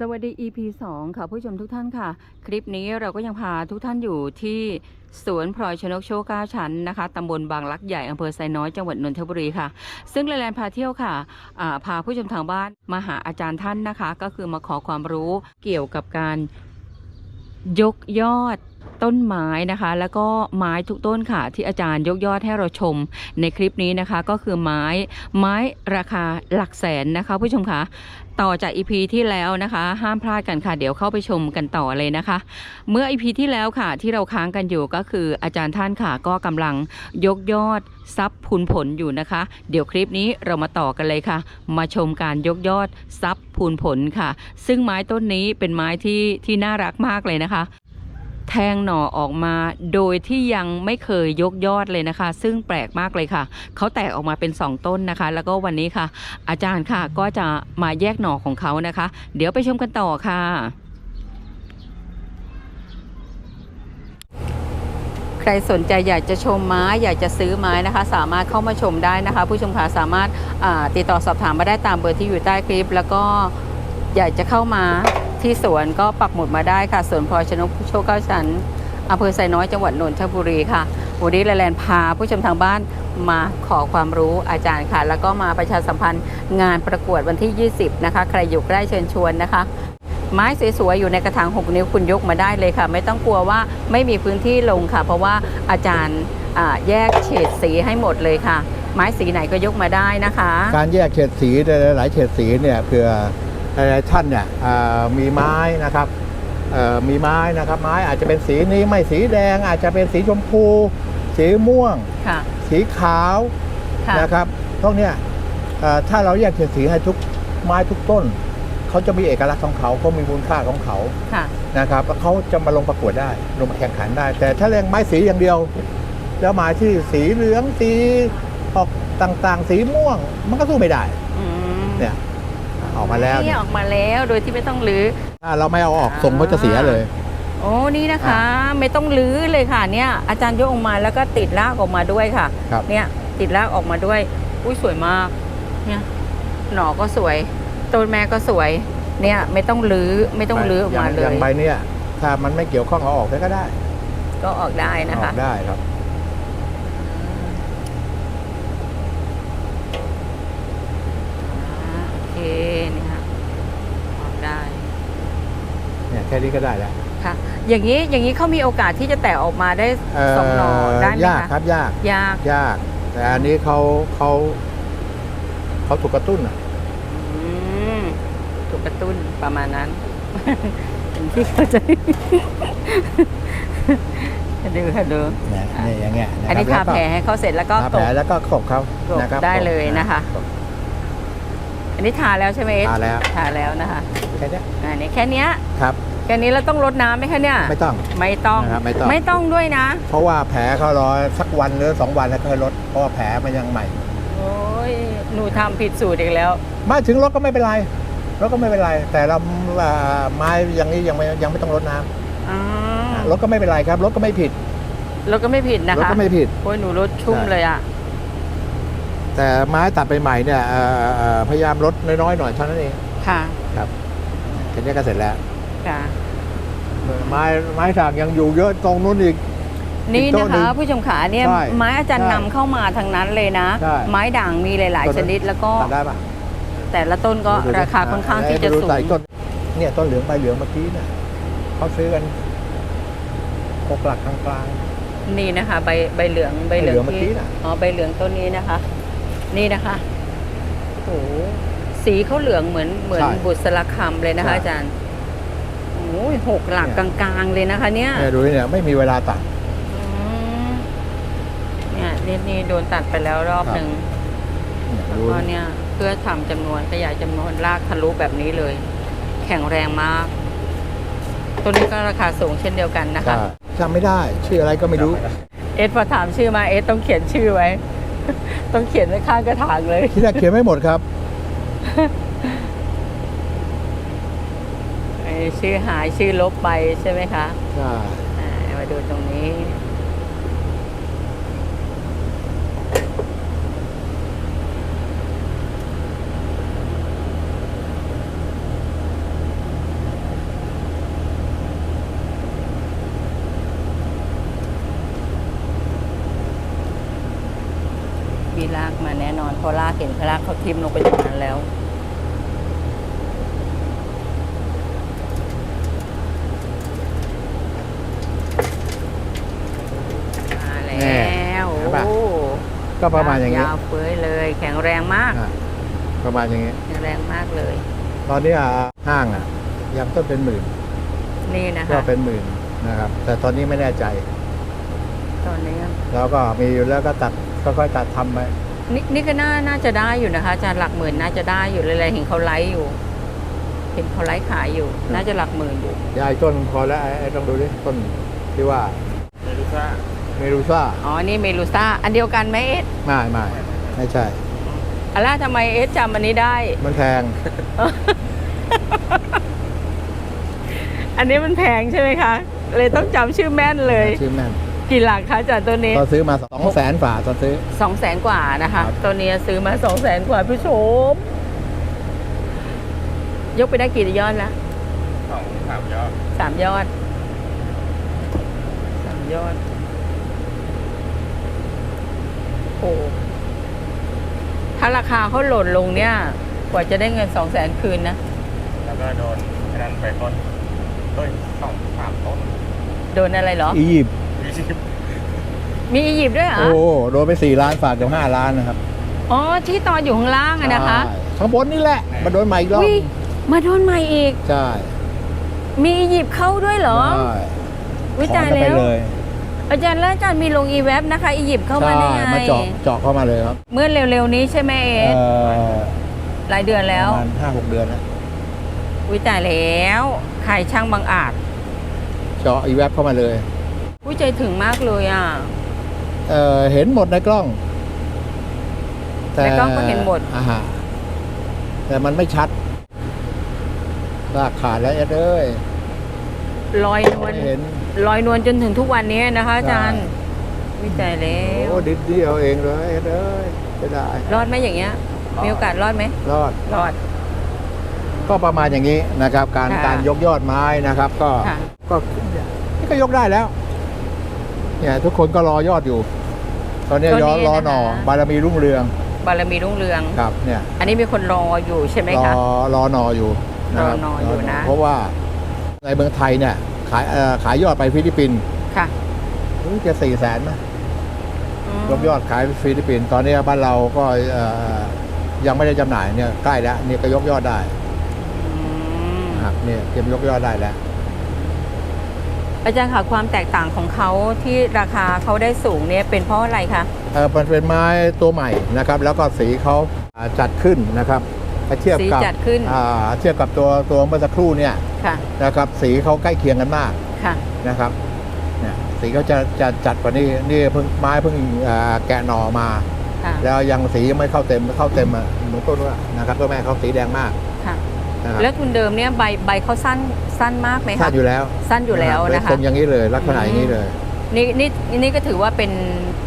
สวัสดี EP 2 ค่ะผู้ชมทุกท่านค่ะ คลิปนี้เราก็ยังพาทุกท่านอยู่ที่สวนพลอยชนกโชคเก้าชั้นนะคะตำบลบางลักใหญ่อำเภอไซน้อยจังหวัดนนทบุรีค่ะ ซึ่งแลนพาเที่ยวค่ะพาผู้ชมทางบ้านมาหาอาจารย์ท่านนะคะ ก็คือมาขอความรู้เกี่ยวกับการยกยอด ต้นไม้นะคะ แล้วก็ไม้ทุกต้นค่ะ ที่อาจารย์ยกยอดให้เราชมในคลิปนี้นะคะ ก็คือไม้ไม้ราคาหลักแสนนะคะผู้ชมคะต่อจากอีพีที่แล้วนะคะ ห้ามพลาดกันค่ะ เดี๋ยวเข้าไปชมกันต่อเลยนะคะ เมื่ออีพีที่แล้วค่ะ ที่เราค้างกันอยู่ก็คืออาจารย์ท่านค่ะก็กำลังยกยอดทรัพย์พูนผลอยู่นะคะ เดี๋ยวคลิปนี้เรามาต่อกันเลยค่ะ มาชมการยกยอดทรัพย์พูนผลค่ะ ซึ่งไม้ต้นนี้เป็นไม้ที่ที่น่ารักมากเลยนะคะ แทงหน่อออกมาโดยที่ยังไม่เคยยกยอดเลยนะคะ ซึ่งแปลกมากเลยค่ะเขาแตกออกมาเป็น 2 ต้นนะคะ แล้วก็วันนี้ค่ะ อาจารย์ค่ะก็จะมาแยกหน่อของเขานะคะ เดี๋ยวไปชมกันต่อค่ะ ใครสนใจอยากจะชมไม้อยากจะซื้อไม้นะคะ สามารถเข้ามาชมได้นะคะ ผู้ชมค่ะสามารถาติดต่อสอบถามมาได้ตามเบอร์ที่อยู่ใต้คลิป แล้วก็ อยากจะเข้ามาที่สวนก็ปักหมุดมาได้ค่ะสวนพลอยชนกโชคเก้าชั้นอำเภอไซน้อยจังหวัดนนทบุรีค่ะ วันนี้แลนพาผู้ชมทางบ้านมาขอความรู้อาจารย์ค่ะ แล้วก็มาประชาสัมพันธ์งานประกวดวันที่ 20 นะคะ ใครอยู่ใกล้เชิญชวนนะคะ ไม้สวยๆอยู่ในกระถาง 6 นิ้วคุณยกมาได้เลยค่ะ ไม่ต้องกลัวว่าไม่มีพื้นที่ลงค่ะ เพราะว่าอาจารย์แยกเฉดสีให้หมดเลยค่ะ ไม้สีไหนก็ยกมาได้นะคะ การแยกเฉดสีหลายๆเฉดสีเนี่ยเผื่อ หลายๆท่านเนี่ยเอ่อมีไม้นะครับเอ่อมีไม้นะครับ ไม้อาจจะเป็นสีนี้ไม่สีแดง อาจจะเป็นสีชมพู สีม่วงค่ะสีขาวค่ะนะครับพวกเนี้ยเอ่อถ้าเราแยกเฉดสีให้ทุกไม้ทุกต้นเขาจะมีเอกลักษณ์ของเขาเขามีมูลค่าของเขาค่ะนะครับแล้วเขาจะมาลงประกวดได้ลงมาแข่งขันได้ แต่ถ้าเรียงไม้สีอย่างเดียว แล้วไม้ที่สีเหลืองสีออกต่างๆ สีม่วง มันก็สู้ไม่ได้อืมเนี่ย ออกมาแล้วนี่เนี่ยออกมาแล้วโดยที่ไม่ต้องรื้อถ้าเราไม่เอาออกทรงเขาจะเสียเลย โอ้นี่นะคะ ไม่ต้องรื้อเลยค่ะเนี่ยอาจารย์ยกออกมาแล้วก็ติดรากออกมาด้วยค่ะครับเนี่ยติดรากออกมาด้วย อุ้ยสวยมาก เนี่ยหน่อก็สวยต้นแม่ก็สวย เนี่ยไม่ต้องรื้อไม่ต้องรื้อออกมาเลย่างยใบเนี่ยถ้ามันไม่เกี่ยวข้องเอาออกได้ก็ได้ ก็ออกได้นะออคะกได้ครับ อ่าโอเคเนี่ยค่ะออกได้เนี่ยแค่นี้ก็ได้แล้วค่ะ อย่างนี้อย่างนี้เขามีโอกาสที่จะแตกออกมาได้เอ่สองหน่อได้ไหมยากคะครับยากยากยาก แต่อันนี้เขาเขาเขาถูกกระตุ้นอะอืมถูกกระตุ้นประมาณนั้นเป็นที่เข้าใจดูค่ะดูเนี่ยเนี่ยอย่างเงี้ยะครับอันนี้ทาล้วก็แผลให้เขาเสร็จแล้วก็ทาตแผลกแล้วก็ขบเขากบนะครับได้เลยนะคะกบ อันนี้ทาแล้วใช่ไหมเอสทาแล้ว ทาแล้วนะคะแค่เนี้ยอันนี้แค่เนี้ยครับ แค่นี้เราต้องรดน้ำไหมคะเนี่ยไม่ต้อง ไม่ต้องนะครับไม่ต้องไม่ต้องด้วยนะ เพราะว่าแผลเขารอสักวันหรือสองวันแล้วค่อยลดเพราะว่าแผลมันยังใหม่ โอ้ยหนูทำผิดสูตรอีกแล้ว มาถึงรถก็ไม่เป็นไรรถก็ไม่เป็นไร แต่เราอ่าไม้อย่างนี้ยังไม่ยังไม่ต้องรดน้อ๋อำรถก็ไม่เป็นไรครับรถก็ไม่ผิดรถก็ไม่ผิดนะรถคะก็ไม่ผิด โอ้ยหนูรถชุ่มใช่เลยอะ แต่ไม้ตัดไปใหม่เนี่ยเอ่อเอ่อพยายามลดน้อยๆหน่อยเท่านั้นเองค่ะครับแค่นี้ก็เสร็จแล้วค่ะไม้ไม้ด่างยังอยู่เยอะตรงนู้นอีกนี่อีกโต๊ะนะหนึ่คะงผู้ชมขาเนี่ยใช่ไม้อาจารย์ใช่นำเข้ามาทางนั้นเลยนะใช่ไม้ด่างมีหลาย ๆ ชนิดแล้วก็ตัดได้ปะแต่ละต้นก็ดูดิราคาค่อนข้างที่จะดูสูงใต้ต้นเนี่ยต้นเหลืองใบเหลืองเมื่อกี้เนี่ยเขาซื้อกันหกหลักกลางๆนี่นะคะ ใบใบเหลืองใบเหลืองใบเหลืองเมื่อกี้ที่น่ะอ๋อใบเหลืองต้นนี้นะคะ นี่นะคะโอ้โหสีเขาเหลืองเหมือนเหมือนใช่บุษราคำเลยนะคะ ใช่ อาจารย์โอ้ยหกหลักเนี่กยลางๆเลยนะคะ เนี่ยเนี่ยดูเนี่ยไม่มีเวลาตัด อืมเนี่ยนี่นี่โดนตัดไปแล้วรอบครับ หนึ่ง เนี่ยแล้วดูก็เนี่ยเพื่อทำจำนวนขยายจำนวนรากทะลุแบบนี้เลย แข็งแรงมาก ตัวนี้ก็ราคาสูงเช่นเดียวกันนะคะใช่จำไม่ได้ ชื่ออะไรก็ไม่รู้ เอสพอถามชื่อมาเอสต้องเขียนชื่อไว้ ต้องเขียนไว้ข้างกระถางเลย ที่แรกเขียนไม่หมดครับ เอ่อชื่อหายชื่อลบไปใช่ไหมคะใช่ อ่ามาดูตรงนี้ พอลากเห็นพอลากเขาทิมลงไปอย่างนั้นแล้วมาแลแน่้วเห็นปะ โอ้ก็ประมาณอย่างนี้ ยาวเฟ้ยเลย แข็งแรงมาก อะประมาณอย่างนี้ แข็งแรงมากเลย ตอนนี้อะห้างอะยังต้นเป็นหมื่นนี่นะก็คะ เป็นหมื่นนะครับ แต่ตอนนี้ไม่แน่ใจ ตอนนี้แล้วก็มีอยู่แล้วก็ตัด ค่อยๆตัดทำไปนี่นี่ก็น่าน่าจะได้อยู่นะคะอาจารย์หลักหมื่นน่าจะได้อยู่เลยๆเห็นเขาไลฟ์อยู่ เห็นเขาไลฟ์ขายอยู่ น่าจะหลักหมื่นอยู่ ยายต้นพอแล้วไอ้ไอ้ต้องดูดิต้นที่ว่าเมดูซ่าเมรูซ่าอ๋อ นี่เมลูซ่าอันเดียวกันไหมเอสไม่ไม่ไม่ใช่ อะล่ะทำไมเอสจำอันนี้ได้ มันแพง อันนี้มันแพงใช่ไหมคะ เลยต้องจำชื่อแม่นเลย ชื่อแม่น กี่หลักคะจากตัวนี้ ตอนซื้อมาสองแสนฝ่าตอนซื้อ สองแสนกว่านะคะ ครับ ตัวนี้ซื้อมาสองแสนกว่าผู้ชม ยกไปได้กี่ยอดแล้วสองสามยอดสามยอดสามยอด โอ้ถ้าราคาเขาหล่นลงเนี่ย กว่าจะได้เงินสองแสนคืนนะ แล้วก็โดนไอ้นั้นไปต้นต้นสองสามต้น โดนอะไรเหรอ อียิปต์ยี่สิบ มีอียิปต์ด้วยเหรอ โอ้โดนไปสี่ล้านฝากกับห้าล้านนะครับอ๋อ ที่ตอนอยู่ข้างล่างอะนะคะ ใช่ข้างบนนี่แหละมาโดนใหม่อีกรอบวิมาโดนใหม่อีก ใช่มีอียิปต์เข้าด้วยเหรอใช่วิจัยถอนกันแล้ไปว เลยอาจารย์แล้วอาจารย์มีลงอีเว็บนะคะ อียิปต์เข้ามาได้ไงใช่มาเจาะเจาะเข้ามาเลยครับเมื่อเร็วๆนี้ใช่ไหมเอเอ่สอหลายเดือนแล้ว ประมาณห้าหกเดือนนะวิจัยแล้วใครช่างบังอาจเจาะอีแวบเข้ามาเลย วิจัยถึงมากเลยอะ เอ่อเห็นหมดในกล้องในกล้องก็เห็นหมดอ่าฮะแต่มันไม่ชัดลากขาดแล้วเอ็ดเอ้ยลอยนวลไม่เห็นลอยนวลจนถึงทุกวันนี้นะคะอาจารย์วิจัยแล้วโอ้ดิดเดียวเองเลยเอ็ดเอ้ยจะได้ รอดไหมอย่างเงี้ย มีโอกาสรอดไหมรอดรอด ก็ประมาณอย่างนี้นะครับ การค่ะการยกยอดไม้นะครับ ก็ค่ะก็นี่ก็ยกได้แล้ว เนี่ยทุกคนก็รอยอดอยู่ ตอนนี้ตัวนี้ย้อนรอหน่อนะคะบารมีรุ่งเรือง บารมีรุ่งเรืองครับเนี่ย อันนี้มีคนรออยู่ใช่ไหมรอคะรอหนออยู่ะคบรอหน่ออยู่นะ เพราะว่าในเมืองไทยเนี่ยขายเอ่อขายยอดไปฟิลิปปินส์ค่ะรู้จะสี่แสนไหมมยกยอดขายฟิลิปปินส์ตอนนี้บ้านเราก็เอ่อยังไม่ได้จำหน่ายเนี่ยใกล้แล้วเนี่ยก็ยกยอดได้อืมนะครับเนี่ยเตรียมยกยอดได้แล้ว อาจารย์ค่ะความแตกต่างของเขาที่ราคาเขาได้สูงเนี่ยเป็นเพราะอะไรคะเออมันเป็นไม้ตัวใหม่นะครับ แล้วก็สีเขาอ่าจัดขึ้นนะครับถ้าเทียบสีกับจัดขึ้นอ่าเทียบกับตัวตัวเมื่อสักครู่เนี่ยค่ะนะครับ สีเขาใกล้เคียงกันมากค่ะนะครับเนี่ยสีเขาจะจะจัดกว่านี้นี่เพิ่งไม้เพิ่งอ่าแกะหน่อมา ค่ะแล้วยังสียังไม่เข้าเต็มเข้าเต็มอะเหมือนต้นว่านะครับต้นแม่เขาสีแดงมากค่ะ นะครับแล้วทุนเดิมเนี่ยใบใบเขาสั้นสั้นมากไหมสั้คะนอยู่แล้วสั้นอยู่แล้วเป็นะคะทรงอย่างนี้เลยลักษณะอย่างนี้เลยนี่นี่นี่ก็ถือว่าเป็น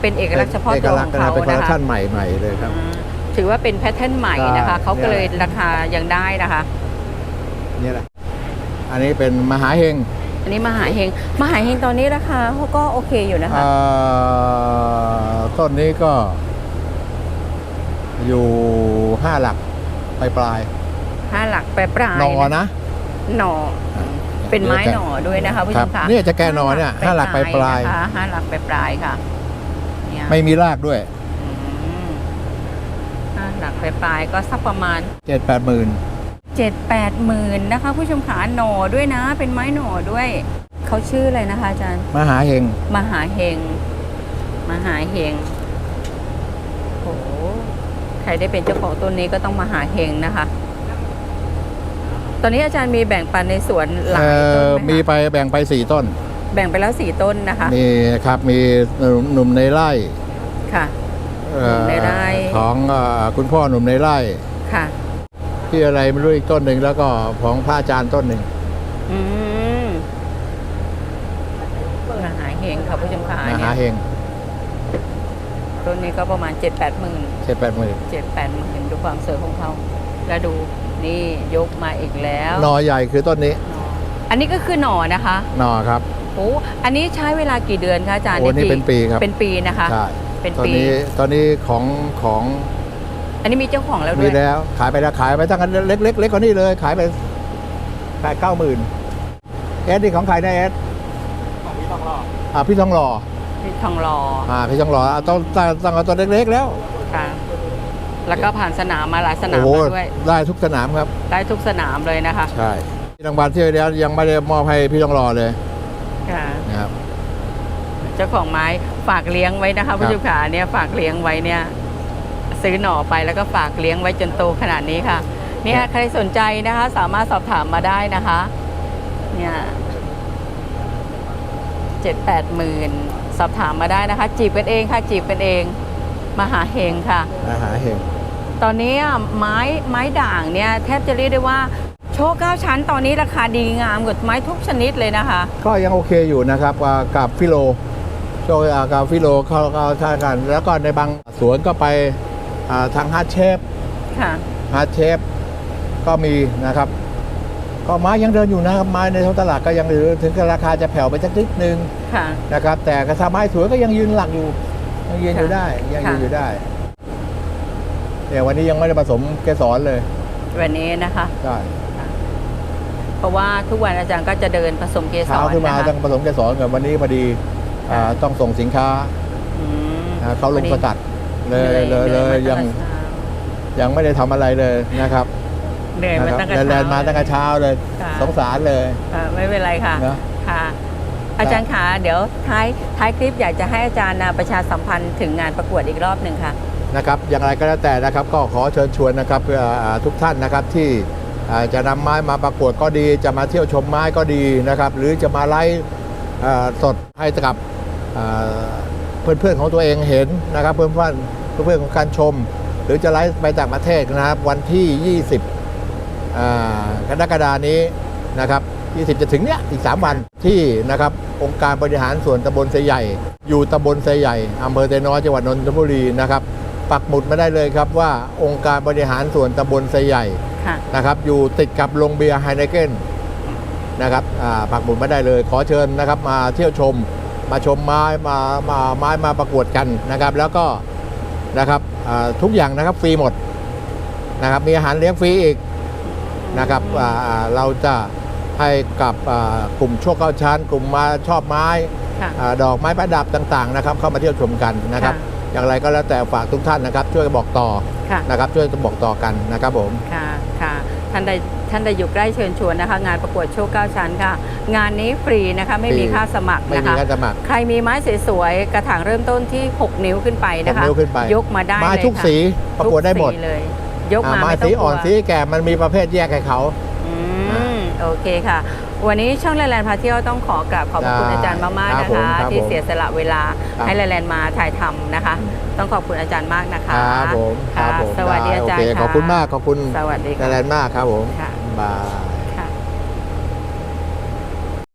เป็นเอกลักษณ์เฉพาะเอกตัวลัขกอษงณ์นะเขาเป็นคอลเลนะคคะชันใหม่ใหม่เลยครับอืมถือว่าเป็นแพทเทิร์นใหม่นะคะใช่เขาก็เลยเนี่ยราคายังได้นะคะนี่แหละอันนี้เป็นมหาเฮงอันนี้มหาเฮงมหาเฮงตอนนี้ราคาเขาก็โอเคอยู่นะคะเอ่อต้นนี้ก็อยู่ห้าหลักปลายปลาย ห้าหลักปลายปลายๆหนอนะ หน่อ เป็นไม้หน่อด้วยนะคะผู้ชมครัค่ะบเนี่ยจะแก้หน่อเนี่ยห้าหลักปลายปลายนะคะห้าหลักปลายปลายค่ะเนี่ยๆไม่มีรากด้วยอืมห้าหลักปลายปลายก็สักประมาณเจ็ดแปดหมื่นเจ็ดแปดหมื่นนะคะ ผู้ชมขาหน่อด้วยนะ เป็นไม้หน่อด้วยเขาชื่ออะไรนะคะอาจารย์มหาเฮงมหาเฮงมหาเฮงโหใครได้เป็นเจ้าของต้นนี้ก็ต้องมหาเฮงนะคะ ตอนนี้อาจารย์มีแบ่งปันในสวนหลายเอ่ต้นอไหมมีคะไปแบ่งไปสี่ต้น แบ่งไปแล้วสี่ต้นนะคะมีครับมีหนุ่มในไร่ค่ะ เอ่อหนุ่มในไร่ ของเอ่อคุณพ่อหนุ่มในไร่ ค่ะ ที่อะไรไม่รู้อีกต้นหนึ่งแล้วก็ของพระอาจารย์ต้นหนึ่งอืมมหาเฮงค่ะผู้ชมขามเนี่หายเฮงต้นนี้ก็ประมาณเจ็ดแปดหมื่นเจ็ดแปดหมื่นเจ็ดแปดหมื่นดูความสวยของเขา แล้วดู นี่ยกมาอีกแล้วหนอใหญ่คือต้นนี้หน่ออันนี้ก็คือหน่อนะคะหนอครับโอ้อันนี้ใช้เวลากี่เดือนคะอาจารย์โอ้นี่เป็นปีครับเป็นปีนะคะใช่เป็นตอนปี นี้ตอนนี้ของของอันนี้มีเจ้าของแล้วด้มีวยแล้วขายไปแล้วขายไปตั้งแต่เล็กเล็กเล็กกว่านี้เลย ขายไปขายเก้าหมื่นเอสนี่ของใครนะเอสของพี่ต้องรอดอ่าพี่ทองหล่อมีทองหล่ออ่าพี่ทองหล่อเอาต้องตั้งตั้งเอาตัวเล็กๆแล้วค่ะ แล้วก็ผ่านสนามมาหลายสนาโอ้มโหมาด้วย ได้ทุกสนามครับ ได้ทุกสนามเลยนะคะใช่รางวัลที่แล้วยังไม่ได้มอบให้พี่ทองหล่อเลยค่ะนะครับ เจ้าของไม้ฝากเลี้ยงไว้นะคะผู้ชมขาเนี่ยฝากเลี้ยงไว้เนี่ย ซื้อหน่อไปแล้วก็ฝากเลี้ยงไว้จนโตขนาดนี้ค่ะ เนี่ยใครสนใจนะคะ สามารถสอบถามมาได้นะคะ เนี่ยเจ็ดแปดหมื่นสอบถามมาได้นะคะ จีบกันเองค่ะ จีบกันเอง มาหาเฮงค่ะ อาหารเห็นตอนนี้อะไม้ไม้ด่างเนี่ยแทบจะเรียกได้ว่าโชคเก้าชั้นตอนนี้ราคาดีงามกว่าไม้ทุกชนิดเลยนะคะ ก็ยังโอเคอยู่นะครับอ่ากับฟิโลโชว์อ่ากับฟิโลเขาเขาท่ากัน แล้วก็ในบางสวนก็ไปอ่าทางฮาร์ดเชฟค่ะ ฮาร์ดเชฟก็มีนะครับ ก็ไม้ยังเดินอยู่นะครับไม้ในท้องตลาดก็ยังเหลือถึงราคาจะแผ่วไปสักนิดนึงค่ะ นะครับ แต่กระทาไม้สวยก็ยังยืนหลักอยู่ ยังยืนอยู่ค่ะได้ยังยืนค่ะอยู่ได้เนี่ยวันนี้ยังไม่ได้ผสมเกสรเลย วันนี้นะคะใช่เพราะว่าทุกวันอาจารย์ก็จะเดินผสมเกสรเช้าขึ้นมานะคะต้องผสมเกสรกับวันนี้พอดีอ่าต้องส่งสินค้าอืมอ่าเขาลงสกัดเลยหนื่เลยหนื่เลยมายังตั้แต่เช้ายังไม่ได้ทำอะไรเลยนะครับเหนื่อยมานะคตั้รังแต่แลนด์มาตั้งแต่เช้าเลยค่ะสงสารเลยอ่าไม่เป็นไรค่ะนะค่ะ อาจารย์ขาเดี๋ยวท้ายท้ายคลิปอยากจะให้อาจารย์นะประชาสัมพันธ์ถึงงานประกวดอีกรอบหนึ่งค่ะนะครับอย่างไรก็แล้วแต่นะครับก็ขอเชิญชวนนะครับทุกท่านนะครับที่จะนำไม้มาประกวดก็ดี จะมาเที่ยวชมไม้ก็ดีนะครับ หรือจะมาไลฟ์อ่สดให้กับอ่าเพื่อนๆของตัวเองเห็นนะครับเพื่อนๆเพื่อนๆของการชม หรือจะไลฟ์ไปต่างประเทศนะครับ วันที่ 20กรกฎานี้นะครับ 20 จะถึงเนี้ยอีก 3 วันที่นะครับองค์การบริหารส่วนตำบลไซใหญ่ อยู่ตำบลไซใหญ่อำเภอไซน้อยจังหวัดนนทบุรีนะครับปักหมุดมาได้เลยครับว่าองค์การบริหารส่วนตำบลไซใหญ่ค่ะนะครับอยู่ติดกับโรงเบียร์ไฮเนเกนนะครับอ่าปักหมุดมาได้เลย ขอเชิญนะครับมาเที่ยวชมมาชมไม้มามาไม้มาประกวดกันนะครับ แล้วก็นะครับอ่าทุกอย่างนะครับฟรีหมดนะครับมีอาหารเลี้ยงฟรีอีกนะครับอ่าอ่าเราจะ ให้กับอ่ากลุ่มโชคเก้าชั้น กลุ่มมาชอบไม้ค่ะอาดอกไม้ประดับต่างๆนะครับเข้ามาเที่ยวชมกันนะครับค่ะอย่างไรก็แล้วแต่ฝากทุกท่านนะครับ ช่วยบอกต่อค่ะนะครับช่วยบอกต่อกันนะครับผมค่ะค่ะท่านใดท่านใดอยู่ใกล้เชิญชวนนะคะ งานประกวดโชคเก้าชั้นค่ะ งานนี้ฟรีนะคะไม่มีฟรีค่าสมัครไม่นะมีคะการสมัคร ใครมีไม้สวยๆกระถางเริ่มต้นที่ 6 นิ้วขึ้นไปนะคะหกนิ้วขึ้นไปยกมาได้ไม้เลยทุกค่ะสีประกวดได้หมดทุกสีเลย ยกอ่ามาไม้ไม่ต้อสีงกอ่ลัอนวสีแก่มันมีประเภทแยกให้เขาอืม โอเคค่ะ วันนี้ช่องแลนแลนด์พาเที่ยวต้องขอกราบขอบพระคุณได้อาจารย์มากๆครับนะผมคะครับที่ผมเสียสละเวลาครับให้แลนแลนด์มาถ่ายทำนะคะ ต้องขอบคุณอาจารย์มากนะคะครับผมคค่ะรับผมสวัสดีอาจารย์โอเคค่ะขอบคุณมากขอบคุณสวัสดีแลค่ะ นด์มากครับผมค่ะ บาย